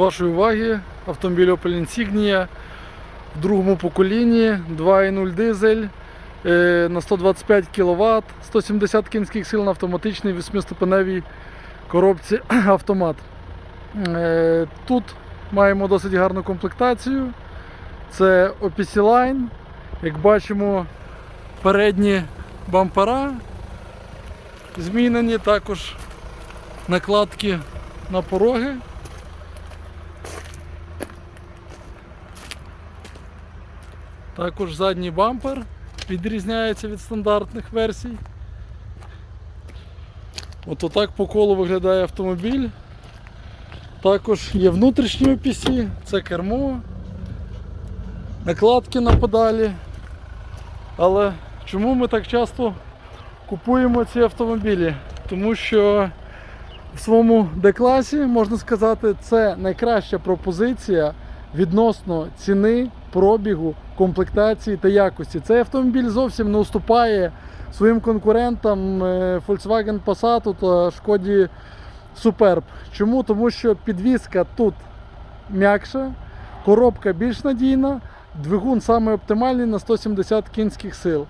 Вашої уваги автомобіль Opel Insignia в другому поколінні 2.0 дизель е, на 125 кВт, 170 кінських сил на автоматичній 8-ступеневій коробці автомат. Е, Тут маємо досить гарну комплектацію. Це OPC Line. Як бачимо, передні бампера змінені, також накладки на пороги. Також задній бампер відрізняється від стандартних версій. От отак по колу виглядає автомобіль. Також є внутрішні OPC, це кермо, накладки на педалі. Але чому ми так часто купуємо ці автомобілі? Тому що в своєму D-класі, можна сказати, це найкраща пропозиція відносно ціни, пробігу, комплектації та якості. Цей автомобіль зовсім не уступає своїм конкурентам е, Volkswagen Passat та Шкоді Superb. Чому? Тому що підвізка тут м'якша, коробка більш надійна, двигун саме оптимальний на 170 кінських сил.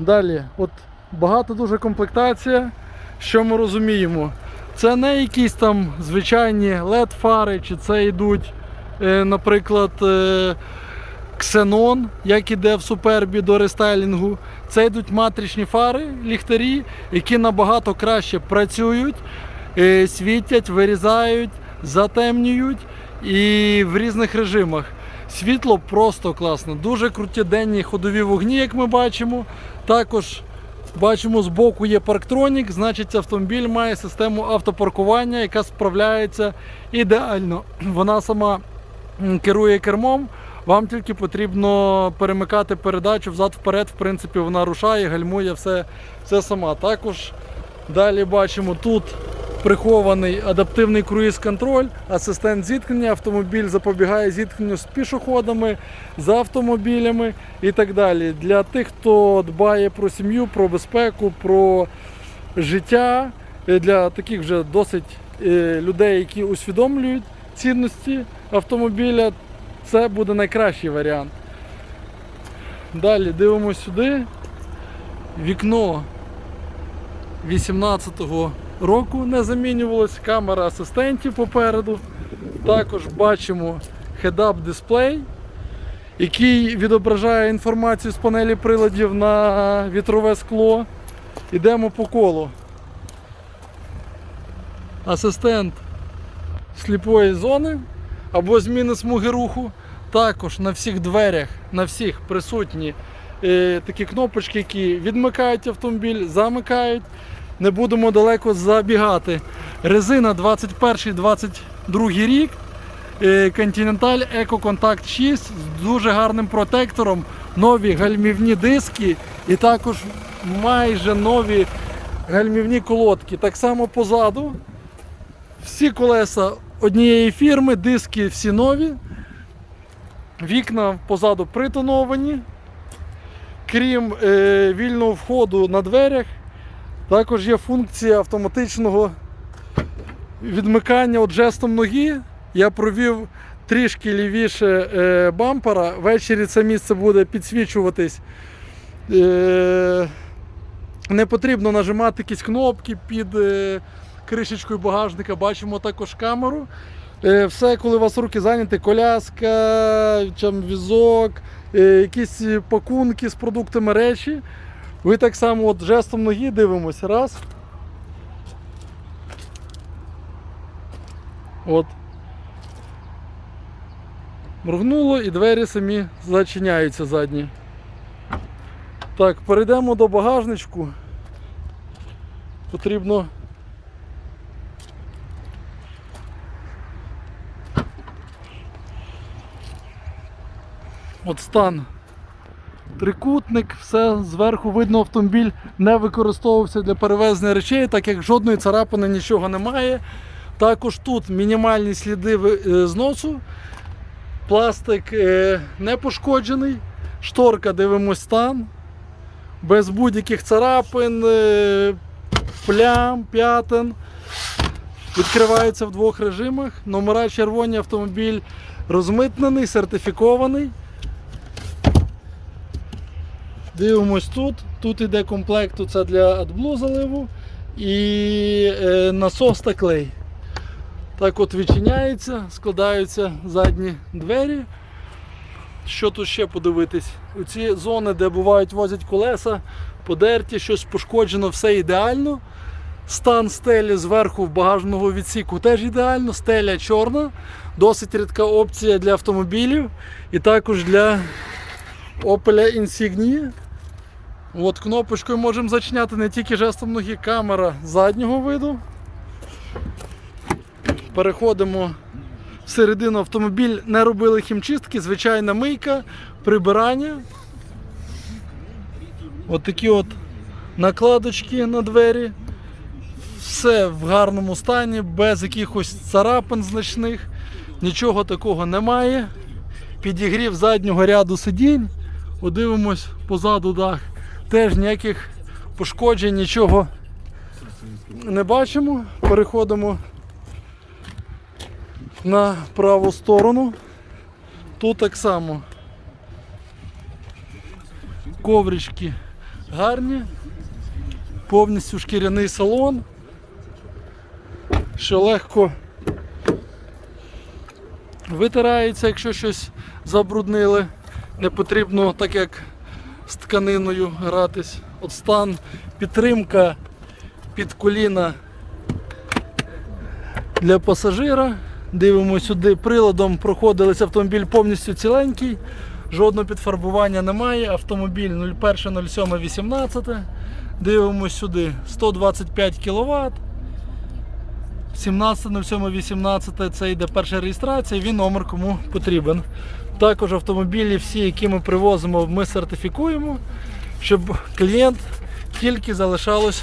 Далі, от багато дуже комплектація. Що ми розуміємо? Це не якісь там звичайні LED-фари, чи це йдуть, наприклад, е, ксенон, як іде в супербі до рестайлінгу. Це йдуть матричні фари, ліхтарі, які набагато краще працюють, е, світять, вирізають, затемнюють і в різних режимах. Світло просто класно. Дуже круті денні ходові вогні, як ми бачимо. Також бачимо, збоку є парктронік, значить автомобіль має систему автопаркування, яка справляється ідеально. Вона сама керує кермом. Вам тільки потрібно перемикати передачу взад-вперед, в принципі, вона рушає, гальмує все, все сама. Також далі бачимо тут прихований адаптивний круїз-контроль, асистент зіткнення, автомобіль запобігає зіткненню з пішоходами, з автомобілями і так далі. Для тих, хто дбає про сім'ю, про безпеку, про життя, е, для таких вже досить е, людей, які усвідомлюють цінності автомобіля, це буде найкращий варіант. Далі дивимося сюди. Вікно 18-го року не замінювалось, камера асистентів попереду. Також бачимо head-up дисплей, який відображає інформацію з панелі приладів на вітрове скло. Йдемо по колу. Асистент сліпої зони або зміни смуги руху. Також на всіх дверях, на всіх присутні е, такі кнопочки, які відмикають автомобіль, замикають. Не будемо далеко забігати. Резина 21-22 рік. е, Continental Eco Contact 6 з дуже гарним протектором, нові гальмівні диски і також майже нові гальмівні колодки. Так само позаду. Всі колеса однієї фірми, диски всі нові. Вікна позаду притоновані. Крім е, вільного входу на дверях, також є функція автоматичного відмикання от жестом ноги. Я провів трішки лівіше е, бампера. Ввечері це місце буде підсвічуватись. Е, не потрібно нажимати якісь кнопки під е, кришечкою багажника. Бачимо також камеру. Е, все, коли у вас руки зайняті, коляска, візок, е, якісь пакунки з продуктами речі. Ви так само от жестом ноги дивимося. Раз. От. Моргнуло і двері самі зачиняються задні. Так, перейдемо до багажничку. Потрібно От стан. Трикутник, все зверху видно, автомобіль не використовувався для перевезення речей, так як жодної царапини нічого немає. Також тут мінімальні сліди е, зносу. Пластик е, не пошкоджений. Шторка дивимось стан. Без будь-яких царапин, е, плям, п'ятин. Відкривається в двох режимах. Номера червоні, автомобіль розмитнений, сертифікований. Дивимось тут. Тут іде комплект це для AdBlue заливу і е, насос та клей. Так от відчиняється, складаються задні двері. Що тут ще подивитись? У ці зони, де бувають возять колеса, подерті, щось пошкоджено, все ідеально. Стан стелі зверху в багажного відсіку теж ідеально, стеля чорна, досить рідка опція для автомобілів і також для Opel Insignia. От кнопочкою можемо зачиняти не тільки жестом ноги, камера заднього виду. Переходимо всередину автомобіль, не робили хімчистки, звичайна мийка, прибирання. От такі от накладочки на двері. Все в гарному стані, без якихось царапин значних. Нічого такого немає. Підігрів заднього ряду сидінь. Подивимось позаду дах. Теж ніяких пошкоджень, нічого не бачимо. Переходимо на праву сторону. Тут так само. Коврички гарні, повністю шкіряний салон, що легко витирається, якщо щось забруднили. Не потрібно так як з тканиною гратись. От стан, підтримка під коліна для пасажира. Дивимося сюди, приладом проходилися автомобіль повністю ціленький, жодного підфарбування немає. Автомобіль 01.07.18. Дивимося сюди 125 кВт. 17.07.18 це йде перша реєстрація, він номер кому потрібен. Також автомобілі, всі, які ми привозимо, ми сертифікуємо, щоб клієнт тільки залишалось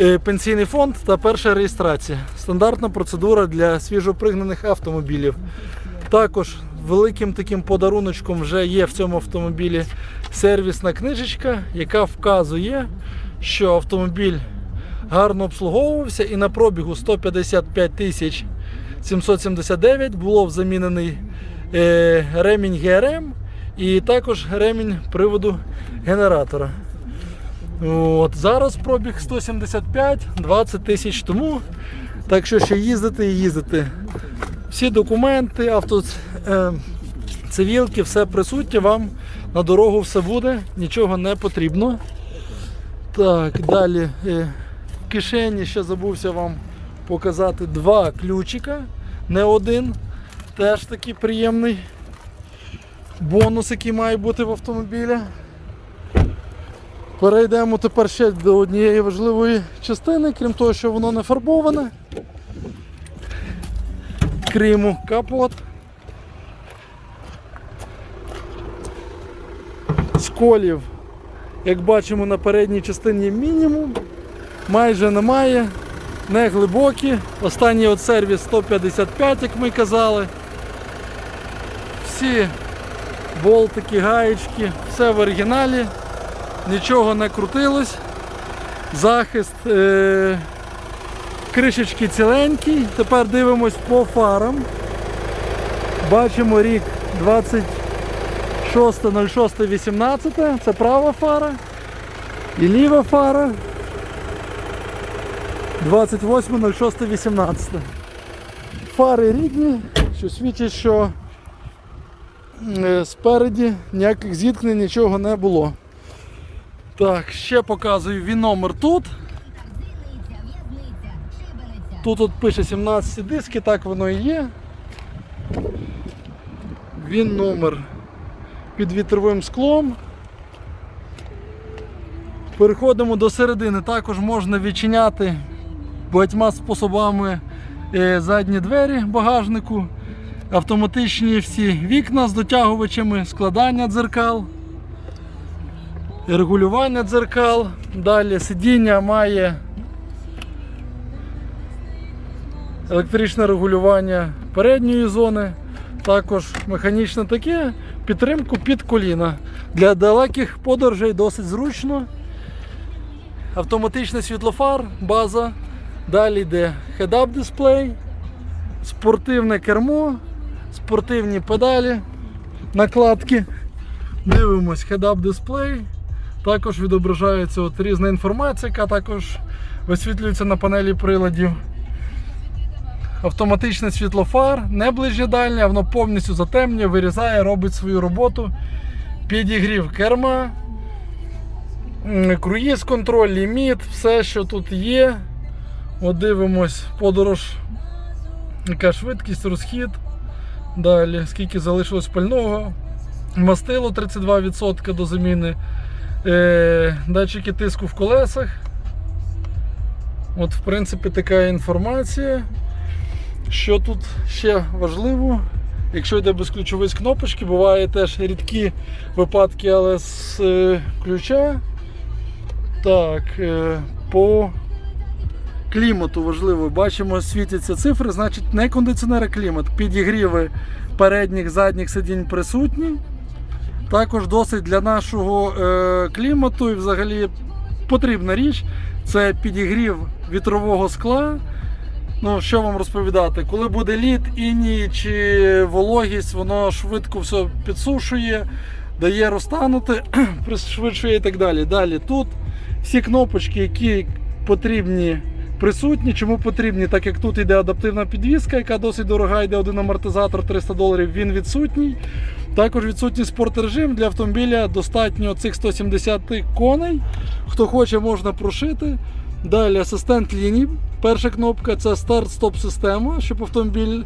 е, пенсійний фонд та перша реєстрація. Стандартна процедура для свіжопригнаних автомобілів. Також великим таким подаруночком вже є в цьому автомобілі сервісна книжечка, яка вказує, що автомобіль гарно обслуговувався і на пробігу 155 тисяч 779 було замінений ремінь ГРМ і також ремінь приводу генератора. От, зараз пробіг 175, 20 тисяч тому. Так що ще їздити і їздити. Всі документи, авто, е, цивілки, все присутнє, вам на дорогу все буде, нічого не потрібно. Так, далі е, в кишені ще забувся вам показати два ключика, не один. Теж такий приємний бонус, який має бути в автомобілі. Перейдемо тепер ще до однієї важливої частини, крім того, що воно не фарбоване. Криму капот. Сколів, як бачимо, на передній частині мінімум, майже немає, не глибокі. Останній от сервіс 155, як ми казали. Всі болтики, гаєчки, все в оригіналі, нічого не крутилось. Захист е- кришечки ціленький. Тепер дивимось по фарам. Бачимо рік 26.06.18, це права фара і ліва фара 28.06.18. Фари рідні, що свідчить, що спереді ніяких зіткнень нічого не було. Так, ще показую він номер тут. Тут от пише 17 диски, так воно і є. Він номер під вітровим склом. Переходимо до середини. Також можна відчиняти багатьма способами е, задні двері багажнику, автоматичні всі вікна з дотягувачами, складання дзеркал, регулювання дзеркал. Далі сидіння має електричне регулювання передньої зони, також механічне таке, підтримку під коліна. Для далеких подорожей досить зручно. Автоматичний світлофар, база Далі йде head-up дисплей, спортивне кермо, спортивні педалі, накладки. Дивимось head-up дисплей. Також відображається от різна інформація, яка також висвітлюється на панелі приладів. Автоматичне світлофар, не ближнє дальнє, воно повністю затемнює, вирізає, робить свою роботу. Підігрів керма, круїз контроль, ліміт, все, що тут є. От дивимось подорож, яка швидкість, розхід. Далі, скільки залишилось пального. Мастило 32% до заміни. Е, датчики тиску в колесах. От, в принципі, така інформація. Що тут ще важливо, якщо йде безключовий з кнопочки, буває теж рідкі випадки, але з е, ключа. Так, е, по клімату важливо, бачимо, світяться цифри, значить не кондиціонер, клімат. Підігріви передніх, задніх сидінь присутні. Також досить для нашого е, клімату і взагалі потрібна річ це підігрів вітрового скла. Ну, що вам розповідати? Коли буде лід, іній чи вологість, воно швидко все підсушує, дає розтанути, пришвидшує і так далі. Далі тут всі кнопочки, які потрібні, присутні. Чому потрібні? Так як тут йде адаптивна підвізка, яка досить дорога, йде один амортизатор 300 доларів, він відсутній. Також відсутній спортрежим для автомобіля достатньо цих 170 коней. Хто хоче, можна прошити. Далі асистент ліній. Перша кнопка це старт-стоп система, щоб автомобіль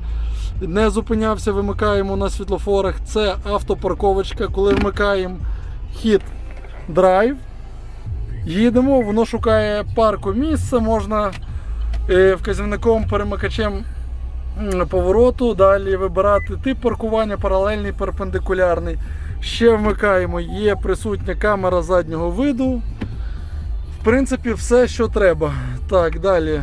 не зупинявся, вимикаємо на світлофорах. Це автопарковочка, коли вмикаємо хід драйв. Їдемо, воно шукає парку місце, можна е, вказівником перемикачем повороту, далі вибирати тип паркування, паралельний, перпендикулярний. Ще вмикаємо, є присутня камера заднього виду. В принципі, все, що треба. Так, далі.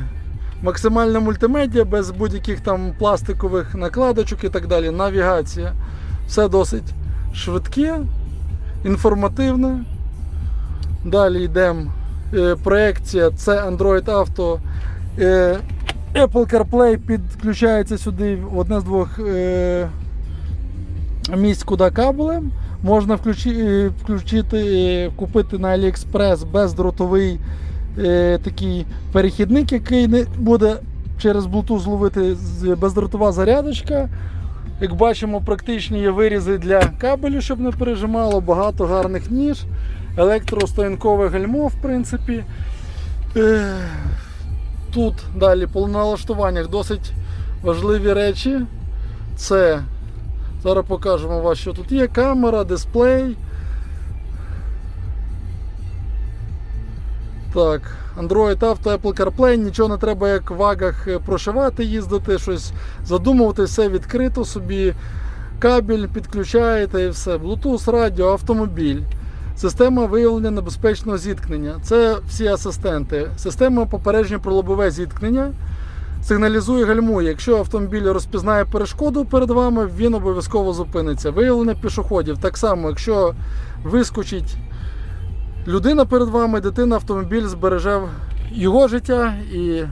Максимальна мультимедіа без будь-яких там пластикових накладочок і так далі. Навігація. Все досить швидке, інформативне. Далі йдемо. Е, проекція це Android Auto. Е, Apple CarPlay підключається сюди в одне з двох е, місць, куди кабелем. Можна включи, включити, е, купити на AliExpress бездротовий такий перехідник, який не буде через Bluetooth зловити з- бездротова зарядочка. Як бачимо, практичні є вирізи для кабелю, щоб не пережимало, багато гарних ніж, електростоянкове гальмо, в принципі. Е, Тут далі по налаштуваннях досить важливі речі. Це зараз покажемо вас, що тут є. Камера, дисплей. Так, Android Auto, Apple CarPlay, нічого не треба як в вагах е, прошивати, їздити, щось задумувати, все відкрито собі. Кабель підключаєте і все. Bluetooth, радіо, автомобіль. Система виявлення небезпечного зіткнення. Це всі асистенти. Система попередження про зіткнення. Сигналізує гальмує. Якщо автомобіль розпізнає перешкоду перед вами, він обов'язково зупиниться. Виявлення пішоходів. Так само, якщо вискочить людина перед вами, дитина, автомобіль збереже його життя і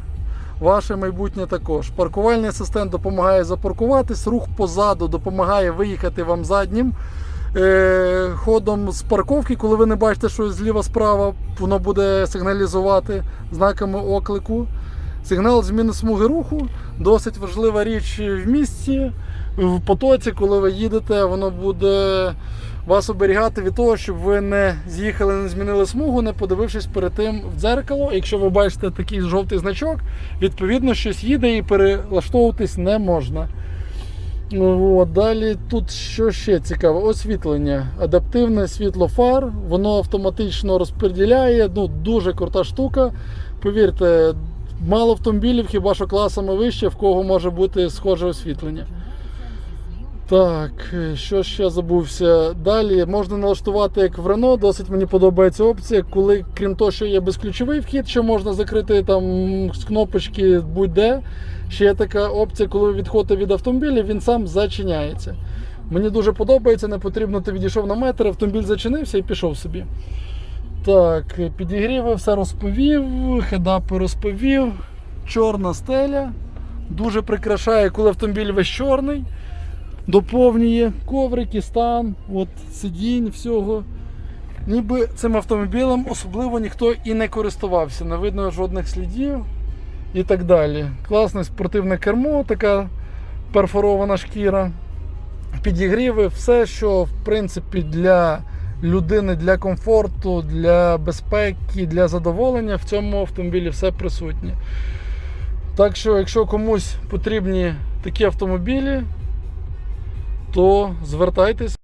ваше майбутнє також. Паркувальний асистент допомагає запаркуватись, рух позаду допомагає виїхати вам заднім. Е, ходом з парковки, коли ви не бачите, що зліва-справа, воно буде сигналізувати знаками оклику. Сигнал зміни смуги руху досить важлива річ в місті. В потоці, коли ви їдете, воно буде вас оберігати від того, щоб ви не з'їхали, не змінили смугу, не подивившись перед тим в дзеркало. Якщо ви бачите такий жовтий значок, відповідно щось їде і перелаштовуватись не можна. От, далі тут що ще цікаве, Освітлення. Адаптивне світло фар, воно автоматично розподіляє. Ну, дуже крута штука. Повірте, мало автомобілів, хіба що класами вище, в кого може бути схоже освітлення. Так, що ще забувся? Далі можна налаштувати як в Renault, досить мені подобається опція, коли, крім того, що є безключовий вхід, що можна закрити там з кнопочки будь-де. Ще є така опція, коли ви відходите від автомобіля, він сам зачиняється. Мені дуже подобається, не потрібно, ти відійшов на метр, автомобіль зачинився і пішов собі. Так, підігріви, все розповів, хедапи розповів. чорна стеля. Дуже прикрашає, коли автомобіль весь чорний. Доповнює коврики, стан, от, сидінь, всього. Ніби цим автомобілем особливо ніхто і не користувався, не видно жодних слідів і так далі. Класне спортивне кермо, така перфорована шкіра, підігріви, все, що в принципі для людини, для комфорту, для безпеки, для задоволення в цьому автомобілі все присутнє. Так що, якщо комусь потрібні такі автомобілі, то звертайтесь.